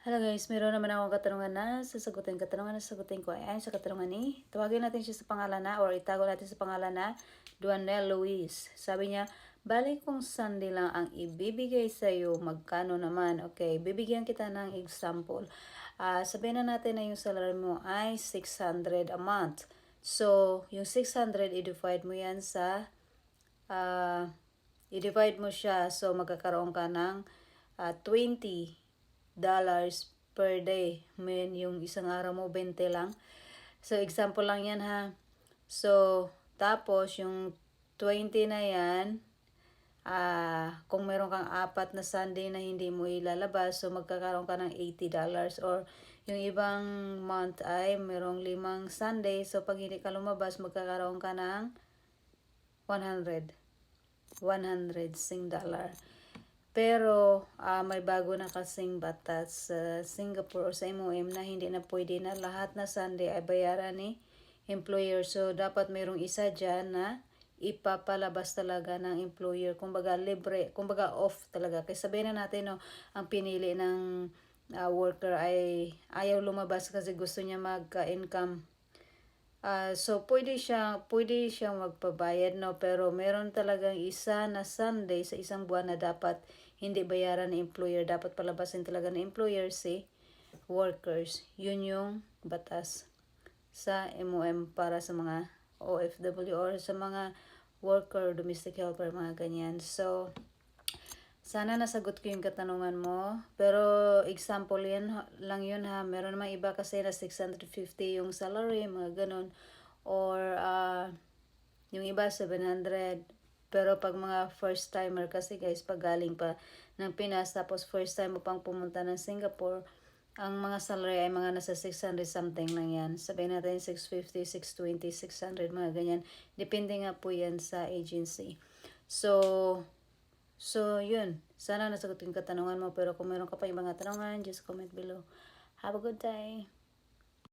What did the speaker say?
Hello guys, meron naman akong katanungan na sasagutin. Katanungan na sasagutin ko ay sa katanungan ni. Tawagin natin siya sa pangalan na or itago natin sa pangalan na Duanel Luis. Sabi niya, balik kung Sunday lang ang ibibigay sa iyo, magkano naman? Okay, bibigyan kita ng example. Ah, sabihin na natin na yung salary mo ay 600 a month. So, yung 600, i-divide mo yan sa ah, i-divide mo siya so magkakaroon ka ng ah, 20 dollars per day. May yung isang araw mo 20 lang. So example lang 'yan ha. So tapos yung 20 na 'yan ah kung meron kang apat na Sunday na hindi mo ilalabas, so magkakaroon ka ng 80 dollars or yung ibang month ay merong limang Sunday, so pag hindi ka lumabas, magkakaroon ka ng 100. 100 sing dollar. Pero ah, may bago na kasing batas sa Singapore o sa MOM na hindi na pwede na lahat na Sunday ay bayaran ni employer. So dapat mayroong isa dyan na ipapalabas talaga ng employer. Kumbaga libre, kumbaga off talaga. Kaya sabihin na natin no, ang pinili ng ah, worker ay ayaw lumabas kasi gusto niya magka-income Ah, so pwede siya pwede siyang magpabayad no? Pero meron talagang isa na Sunday sa isang buwan na dapat hindi bayaran ng employer. Dapat palabasin talaga ng employer si workers. Yun yung batas sa MOM para sa mga OFW or sa mga worker domestic helper mga ganyan. So sana nasagot ko yung katanungan mo. Pero example yan lang yun ha. Meron namang iba kasi na 650 yung salary, mga ganun. Or ah, yung iba 700. Pero pag mga first timer kasi guys, pag galing pa ng Pinas, tapos first time mo pang pumunta ng Singapore, ang mga salary ay mga nasa 600 something lang yan. Sabihin natin 650, 620, 600, mga ganyan. Depende nga po yan sa agency. So, So, yun. Sana nasagot yung katanungan mo. Pero kung meron ka pa ibang katanungan, just comment below. Have a good day.